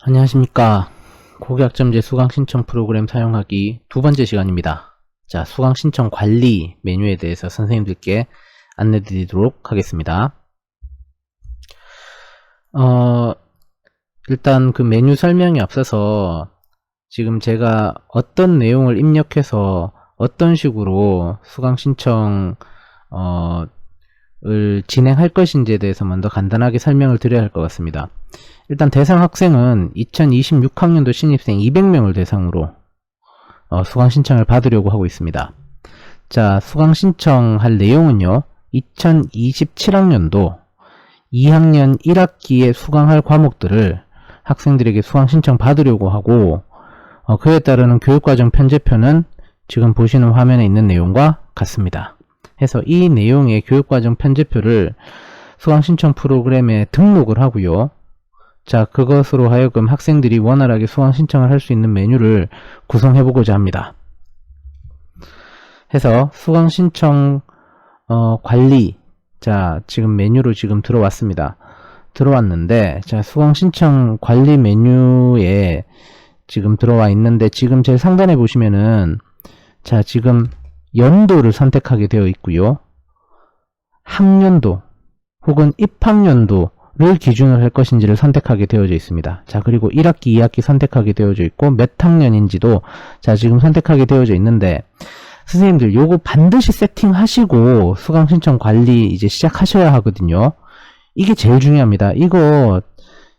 안녕하십니까. 고객학점제 수강 신청 프로그램 사용하기 두 번째 시간입니다. 자, 수강 신청 관리 메뉴에 대해서 선생님들께 안내 드리도록 하겠습니다. 어, 일단 그 메뉴 설명에 앞서서 지금 제가 어떤 내용을 입력해서 어떤 식으로 수강 신청, 어, 을 진행할 것인지에 대해서 먼저 간단하게 설명을 드려야 할 것 같습니다. 일단 대상 학생은 2026학년도 신입생 200명을 대상으로 어, 수강 신청을 받으려고 하고 있습니다. 자, 수강 신청할 내용은요. 2027학년도 2학년 1학기에 수강할 과목들을 학생들에게 수강 신청 받으려고 하고 어, 그에 따르는 교육과정 편제표는 지금 보시는 화면에 있는 내용과 같습니다. 해서 이 내용의 교육과정 편제표를 수강 신청 프로그램에 등록을 하고요. 자, 그것으로 하여금 학생들이 원활하게 수강 신청을 할 수 있는 메뉴를 구성해 보고자 합니다. 해서 수강 신청 어, 관리 자, 지금 메뉴로 지금 들어왔습니다. 들어왔는데 자, 수강 신청 관리 메뉴에 지금 들어와 있는데 지금 제일 상단에 보시면은 자, 지금 연도를 선택하게 되어 있고요. 학년도 혹은 입학년도를 기준으로 할 것인지를 선택하게 되어져 있습니다. 자, 그리고 1학기, 2학기 선택하게 되어져 있고 몇 학년인지도 자, 지금 선택하게 되어져 있는데 선생님들 요거 반드시 세팅하시고 수강 신청 관리 이제 시작하셔야 하거든요. 이게 제일 중요합니다. 이거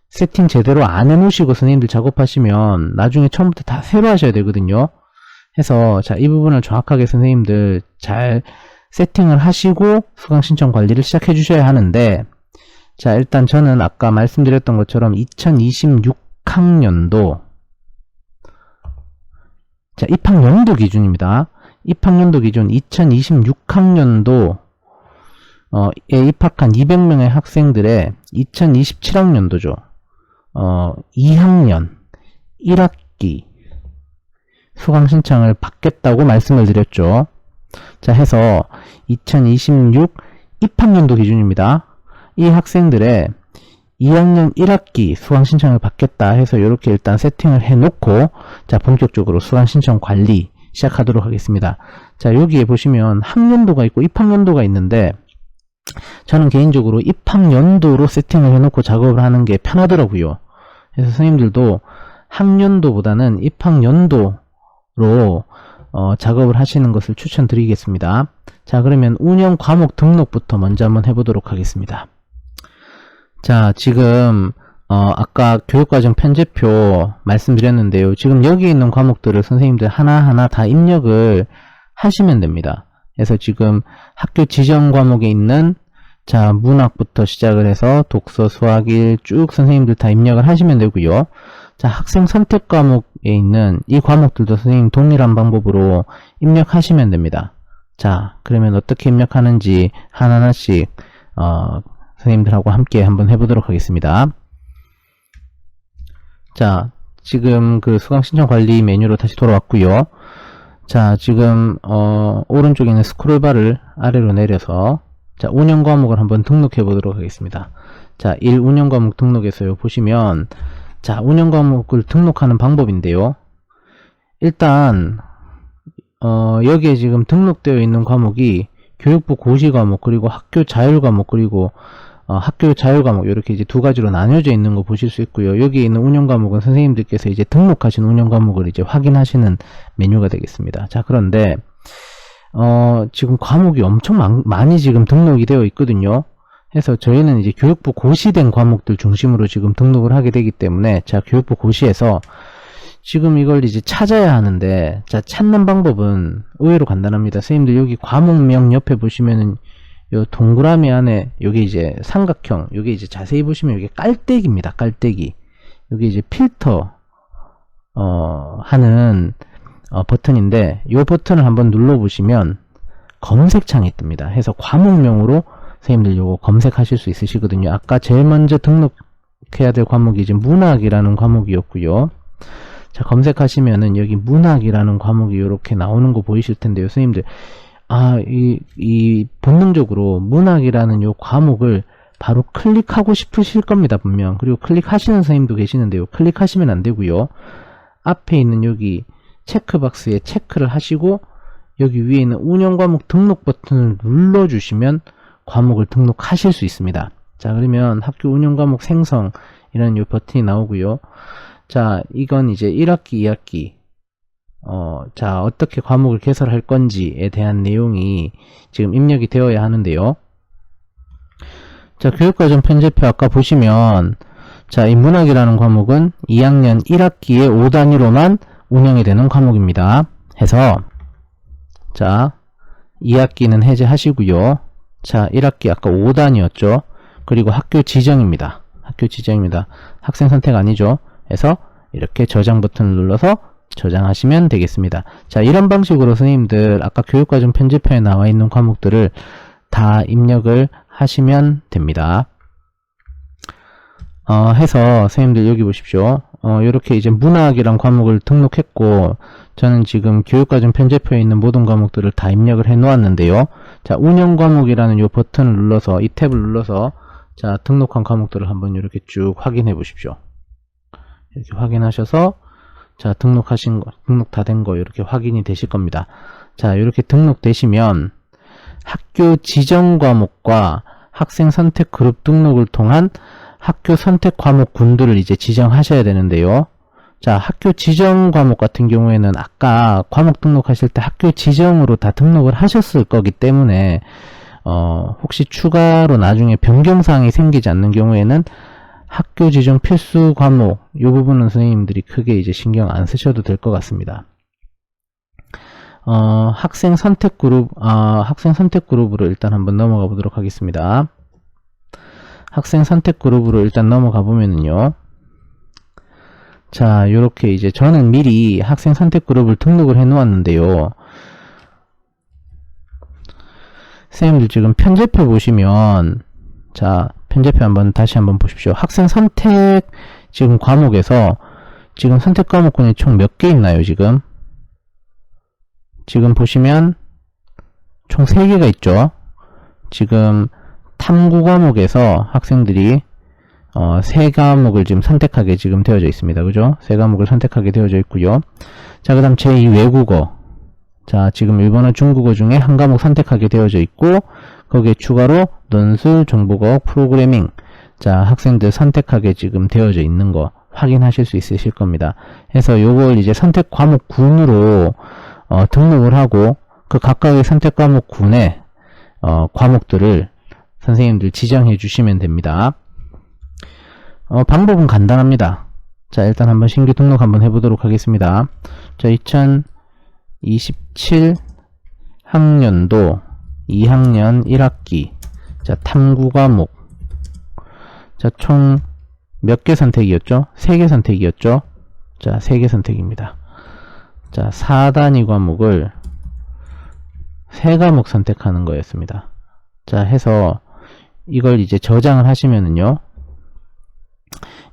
세팅 제대로 안 해놓으시고 선생님들 작업하시면 나중에 처음부터 다 새로 하셔야 되거든요. 해서 자, 이 부분을 정확하게 선생님들 잘 세팅을 하시고 수강 신청 관리를 시작해 주셔야 하는데 자, 일단 저는 아까 말씀드렸던 것처럼 2026학년도 자, 입학 연도 기준입니다. 입학 연도 기준 2026학년도 어, 에 입학한 200명의 학생들의 2027학년도죠. 어, 2학년 1학기 수강 신청을 받겠다고 말씀을 드렸죠. 자, 해서 2026 입학년도 기준입니다. 이 학생들의 2학년 1학기 수강 신청을 받겠다 해서 이렇게 일단 세팅을 해 놓고 자, 본격적으로 수강 신청 관리 시작하도록 하겠습니다. 자, 여기에 보시면 학년도가 있고 입학년도가 있는데 저는 개인적으로 입학연도로 세팅을 해놓고 작업을 하는 게 편하더라고요. 그래서 선생님들도 학년도보다는 입학연도 로 어, 작업을 하시는 것을 추천드리겠습니다. 자 그러면 운영 과목 등록부터 먼저 한번 해보도록 하겠습니다. 자 지금 어, 아까 교육과정 편제표 말씀드렸는데요. 지금 여기 있는 과목들을 선생님들 하나하나 다 입력을 하시면 됩니다. 그래서 지금 학교 지정 과목에 있는 자 문학부터 시작을 해서 독서, 수학 일 쭉 선생님들 다 입력을 하시면 되고요. 자 학생 선택 과목에 있는 이 과목들도 선생님 동일한 방법으로 입력하시면 됩니다. 자 그러면 어떻게 입력하는지 하나하나씩 어, 선생님들하고 함께 한번 해보도록 하겠습니다. 자 지금 그 수강 신청 관리 메뉴로 다시 돌아왔고요. 자 지금 어, 오른쪽에 있는 스크롤바를 아래로 내려서 자 운영 과목을 한번 등록해 보도록 하겠습니다. 자 1 운영 과목 등록에서요 보시면 자 운영 과목을 등록하는 방법인데요. 일단 어, 여기에 지금 등록되어 있는 과목이 교육부 고시 과목 그리고 학교 자율 과목 그리고 어, 학교 자율 과목 이렇게 이제 두 가지로 나뉘어져 있는 거 보실 수 있고요. 여기에 있는 운영 과목은 선생님들께서 이제 등록하신 운영 과목을 이제 확인하시는 메뉴가 되겠습니다. 자 그런데 어, 지금 과목이 엄청 많, 많이 지금 등록이 되어 있거든요. 해서 저희는 이제 교육부 고시된 과목들 중심으로 지금 등록을 하게 되기 때문에 자 교육부 고시에서 지금 이걸 이제 찾아야 하는데 자 찾는 방법은 의외로 간단합니다. 선생님들 여기 과목명 옆에 보시면은 요 동그라미 안에 여기 이제 삼각형 여기 이제 자세히 보시면 여기 깔때기입니다. 깔때기 여기 이제 필터 어 하는 어, 버튼인데 이 버튼을 한번 눌러 보시면 검색창이 뜹니다. 해서 과목명으로 선생님들 요거 검색하실 수 있으시거든요. 아까 제일 먼저 등록해야 될 과목이 이제 문학이라는 과목이었고요. 자, 검색하시면은 여기 문학이라는 과목이 이렇게 나오는 거 보이실 텐데요. 선생님들, 아, 이, 이, 본능적으로 문학이라는 요 과목을 바로 클릭하고 싶으실 겁니다, 분명. 그리고 클릭하시는 선생님도 계시는데요. 클릭하시면 안 되고요. 앞에 있는 여기 체크박스에 체크를 하시고 여기 위에 있는 운영 과목 등록 버튼을 눌러주시면 과목을 등록하실 수 있습니다. 자, 그러면 학교 운영 과목 생성이라는 이 버튼이 나오고요. 자, 이건 이제 1학기, 2학기, 어, 자, 어떻게 과목을 개설할 건지에 대한 내용이 지금 입력이 되어야 하는데요. 자, 교육과정 편제표 아까 보시면, 자, 이 문학이라는 과목은 2학년 1학기에 5단위로만 운영이 되는 과목입니다. 해서, 자, 2학기는 해제하시고요. 자, 1학기 아까 5단이었죠. 그리고 학교 지정입니다. 학교 지정입니다. 학생 선택 아니죠. 해서 이렇게 저장 버튼을 눌러서 저장하시면 되겠습니다. 자, 이런 방식으로 선생님들 아까 교육과정 편집표에 나와 있는 과목들을 다 입력을 하시면 됩니다. 어, 해서 선생님들 여기 보십시오. 어, 이렇게 이제 문학이란 과목을 등록했고 저는 지금 교육과정 편제표에 있는 모든 과목들을 다 입력을 해 놓았는데요. 자, 운영 과목이라는 이 버튼을 눌러서 이 탭을 눌러서 자, 등록한 과목들을 한번 이렇게 쭉 확인해 보십시오. 이렇게 확인하셔서 자, 등록하신 거, 등록 다 된 거 이렇게 확인이 되실 겁니다. 자, 이렇게 등록되시면 학교 지정 과목과 학생 선택 그룹 등록을 통한 학교 선택 과목 군들을 이제 지정하셔야 되는데요. 자, 학교 지정 과목 같은 경우에는 아까 과목 등록하실 때 학교 지정으로 다 등록을 하셨을 거기 때문에 어, 혹시 추가로 나중에 변경사항이 생기지 않는 경우에는 학교 지정 필수 과목 이 부분은 선생님들이 크게 이제 신경 안 쓰셔도 될 것 같습니다. 어, 학생 선택 그룹, 아, 학생 선택 그룹으로 일단 한번 넘어가 보도록 하겠습니다. 학생 선택 그룹으로 일단 넘어가 보면은요. 자, 요렇게 이제 저는 미리 학생 선택 그룹을 등록을 해 놓았는데요. 선생님들 지금 편제표 보시면 자, 편제표 한번 다시 한번 보십시오. 학생 선택 지금 과목에서 지금 선택 과목군이 총 몇 개 있나요, 지금? 지금 보시면 총 3개가 있죠. 지금 탐구 과목에서 학생들이 어, 세 과목을 지금 선택하게 지금 되어져 있습니다. 그죠? 세 과목을 선택하게 되어져 있고요. 자, 그 다음 제2 외국어. 자, 지금 일본어, 중국어 중에 한 과목 선택하게 되어져 있고, 거기에 추가로 논술, 정보과학, 프로그래밍. 자, 학생들 선택하게 지금 되어져 있는 거 확인하실 수 있으실 겁니다. 해서 요걸 이제 선택 과목 군으로 어, 등록을 하고, 그 각각의 선택 과목 군에 어, 과목들을 선생님들 지정해 주시면 됩니다. 어, 방법은 간단합니다. 자, 일단 한번 신규 등록 한번 해보도록 하겠습니다. 자, 2027 학년도 2학년 1학기. 자, 탐구 과목. 자, 총 몇 개 선택이었죠? 3개 선택이었죠? 자, 3개 선택입니다. 자, 4단위 과목을 3과목 선택하는 거였습니다. 자, 해서 이걸 이제 저장을 하시면은요.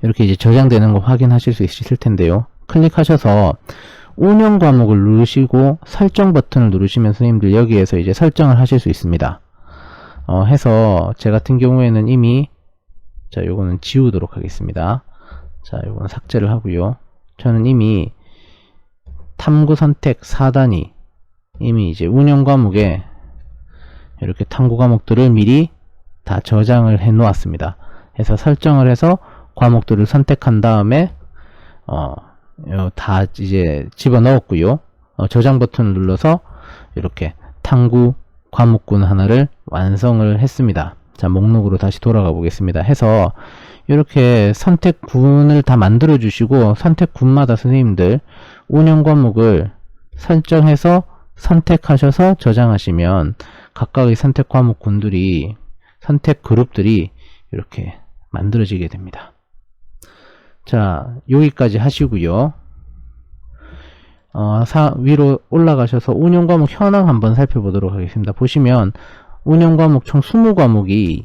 이렇게 이제 저장되는 거 확인하실 수 있으실 텐데요. 클릭하셔서 운영 과목을 누르시고 설정 버튼을 누르시면 선생님들 여기에서 이제 설정을 하실 수 있습니다. 어, 해서 제 같은 경우에는 이미 자 요거는 지우도록 하겠습니다. 자 요거는 삭제를 하고요. 저는 이미 탐구 선택 4단위 이미 이제 운영 과목에 이렇게 탐구 과목들을 미리 다 저장을 해 놓았습니다. 해서 설정을 해서 과목들을 선택한 다음에 어, 어, 다 이제 집어 넣었고요. 어, 저장 버튼을 눌러서 이렇게 탐구 과목군 하나를 완성을 했습니다. 자, 목록으로 다시 돌아가 보겠습니다. 해서 이렇게 선택군을 다 만들어 주시고 선택군마다 선생님들 운영 과목을 설정해서 선택하셔서 저장하시면 각각의 선택 과목군들이 선택 그룹들이 이렇게 만들어지게 됩니다. 자, 여기까지 하시고요. 어, 사, 위로 올라가셔서 운영 과목 현황 한번 살펴보도록 하겠습니다. 보시면 운영 과목 총 20과목이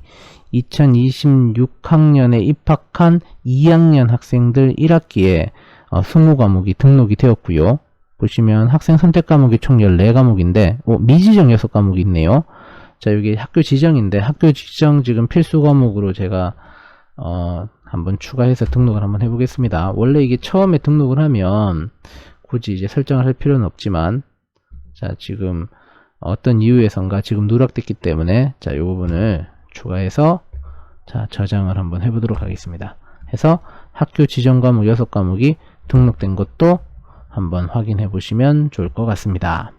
2026학년에 입학한 2학년 학생들 1학기에 어, 20과목이 등록이 되었고요. 보시면 학생 선택 과목이 총 14과목인데 어, 미지정 6과목이 있네요. 자, 여기 학교 지정인데 학교 지정 지금 필수 과목으로 제가 어, 한번 추가해서 등록을 한번 해보겠습니다. 원래 이게 처음에 등록을 하면 굳이 이제 설정을 할 필요는 없지만 자, 지금 어떤 이유에선가 지금 누락됐기 때문에 자, 이 부분을 추가해서 자, 저장을 한번 해보도록 하겠습니다. 해서 학교 지정 과목 6과목이 등록된 것도 한번 확인해 보시면 좋을 것 같습니다.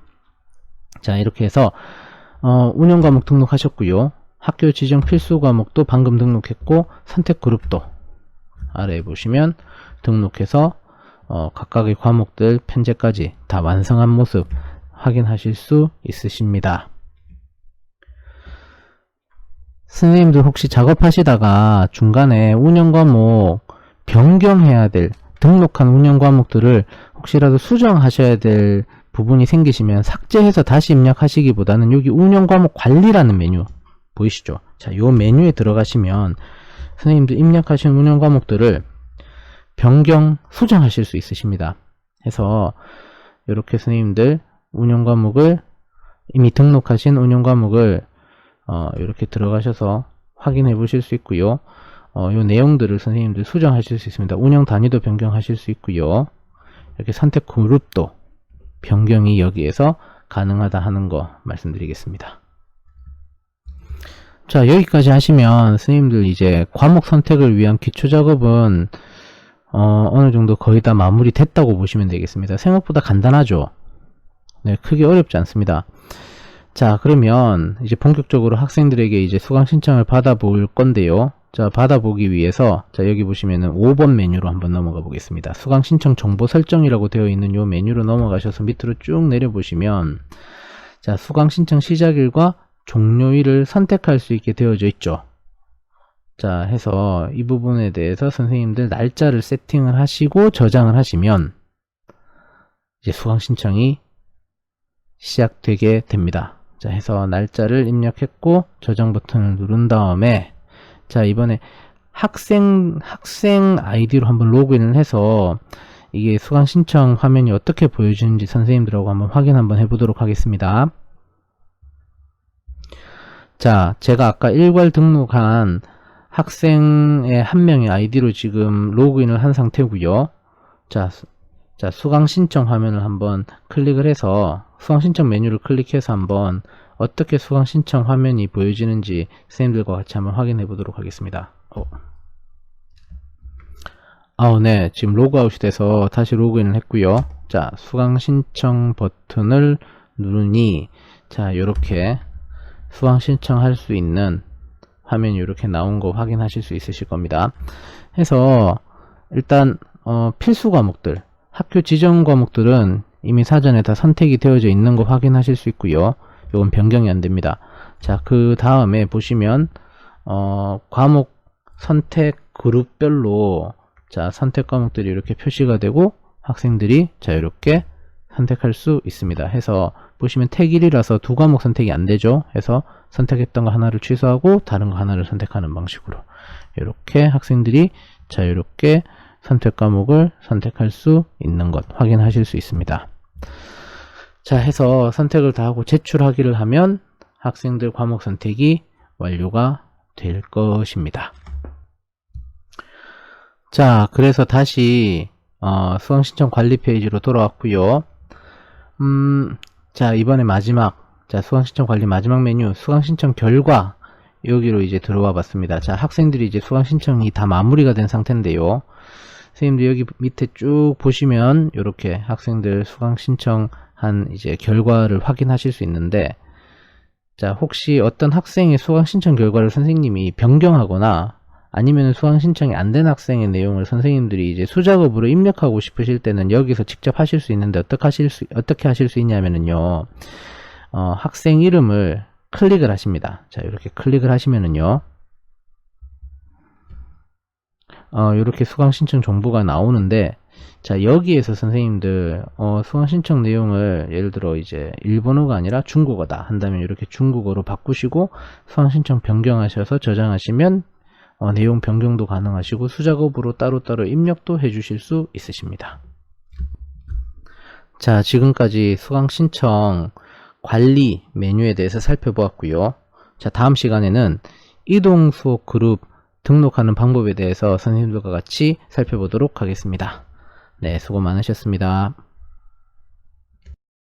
자, 이렇게 해서 어, 운영 과목 등록하셨고요. 학교 지정 필수 과목도 방금 등록했고 선택 그룹도 아래에 보시면 등록해서 어, 각각의 과목들 편제까지 다 완성한 모습 확인하실 수 있으십니다. 선생님들 혹시 작업하시다가 중간에 운영 과목 변경해야 될 등록한 운영 과목들을 혹시라도 수정하셔야 될 부분이 생기시면 삭제해서 다시 입력하시기보다는 여기 운영 과목 관리라는 메뉴 보이시죠? 자, 요 메뉴에 들어가시면 선생님들 입력하신 운영 과목들을 변경, 수정하실 수 있으십니다. 해서 이렇게 선생님들 운영 과목을 이미 등록하신 운영 과목을 어, 이렇게 들어가셔서 확인해 보실 수 있고요. 어, 요 내용들을 선생님들 수정하실 수 있습니다. 운영 단위도 변경하실 수 있고요. 이렇게 선택 그룹도 변경이 여기에서 가능하다 하는 거 말씀드리겠습니다. 자, 여기까지 하시면 선생님들 이제 과목 선택을 위한 기초 작업은 어, 어느 정도 거의 다 마무리 됐다고 보시면 되겠습니다. 생각보다 간단하죠? 네, 크게 어렵지 않습니다. 자, 그러면 이제 본격적으로 학생들에게 이제 수강 신청을 받아볼 건데요. 자, 받아보기 위해서 자, 여기 보시면은 5번 메뉴로 한번 넘어가 보겠습니다. 수강 신청 정보 설정이라고 되어 있는 요 메뉴로 넘어가셔서 밑으로 쭉 내려 보시면 자, 수강 신청 시작일과 종료일을 선택할 수 있게 되어져 있죠. 자, 해서 이 부분에 대해서 선생님들 날짜를 세팅을 하시고 저장을 하시면 이제 수강 신청이 시작되게 됩니다. 자, 해서 날짜를 입력했고 저장 버튼을 누른 다음에 자, 이번에 학생 학생 아이디로 한번 로그인을 해서 이게 수강 신청 화면이 어떻게 보여지는지 선생님들하고 한번 확인 한번 해보도록 하겠습니다. 자, 제가 아까 일괄 등록한 학생의 한 명의 아이디로 지금 로그인을 한 상태고요. 자, 수- 자, 수강 신청 화면을 한번 클릭을 해서 수강 신청 메뉴를 클릭해서 한번 어떻게 수강 신청 화면이 보여지는지 선생님들과 같이 한번 확인해 보도록 하겠습니다. 어. 아, 네. 지금 로그아웃이 돼서 다시 로그인을 했고요. 자, 수강 신청 버튼을 누르니 자, 요렇게 수강 신청할 수 있는 화면이 이렇게 나온 거 확인하실 수 있으실 겁니다. 해서 일단 어, 필수 과목들, 학교 지정 과목들은 이미 사전에 다 선택이 되어져 있는 거 확인하실 수 있고요. 이건 변경이 안 됩니다. 자, 그 다음에 보시면 어, 과목 선택 그룹별로 자, 선택 과목들이 이렇게 표시가 되고 학생들이 자, 이렇게 선택할 수 있습니다. 해서 보시면 택 1이라서 두 과목 선택이 안 되죠. 해서 선택했던 거 하나를 취소하고 다른 거 하나를 선택하는 방식으로 이렇게 학생들이 자 이렇게 선택 과목을 선택할 수 있는 것 확인하실 수 있습니다. 자 해서 선택을 다 하고 제출하기를 하면 학생들 과목 선택이 완료가 될 것입니다. 자 그래서 다시 어, 수강 신청 관리 페이지로 돌아왔고요. 음, 자 이번에 마지막 자 수강 신청 관리 마지막 메뉴 수강 신청 결과 여기로 이제 들어와 봤습니다. 자 학생들이 이제 수강 신청이 다 마무리가 된 상태인데요. 선생님들 여기 밑에 쭉 보시면 이렇게 학생들 수강 신청 한 이제 결과를 확인하실 수 있는데 자 혹시 어떤 학생의 수강 신청 결과를 선생님이 변경하거나 아니면 수강 신청이 안 된 학생의 내용을 선생님들이 이제 수작업으로 입력하고 싶으실 때는 여기서 직접 하실 수 있는데 어떻게 하실 수 어떻게 하실 수 있냐면은요. 어, 학생 이름을 클릭을 하십니다. 자, 이렇게 클릭을 하시면은요. 어, 이렇게 수강 신청 정보가 나오는데 자, 여기에서 선생님들 어, 수강 신청 내용을 예를 들어 이제 일본어가 아니라 중국어다 한다면 이렇게 중국어로 바꾸시고 수강 신청 변경하셔서 저장하시면 어, 내용 변경도 가능하시고 수작업으로 따로따로 입력도 해주실 수 있으십니다. 자, 지금까지 수강 신청 관리 메뉴에 대해서 살펴보았고요. 자, 다음 시간에는 이동 수업 그룹 등록하는 방법에 대해서 선생님들과 같이 살펴보도록 하겠습니다. 네, 수고 많으셨습니다.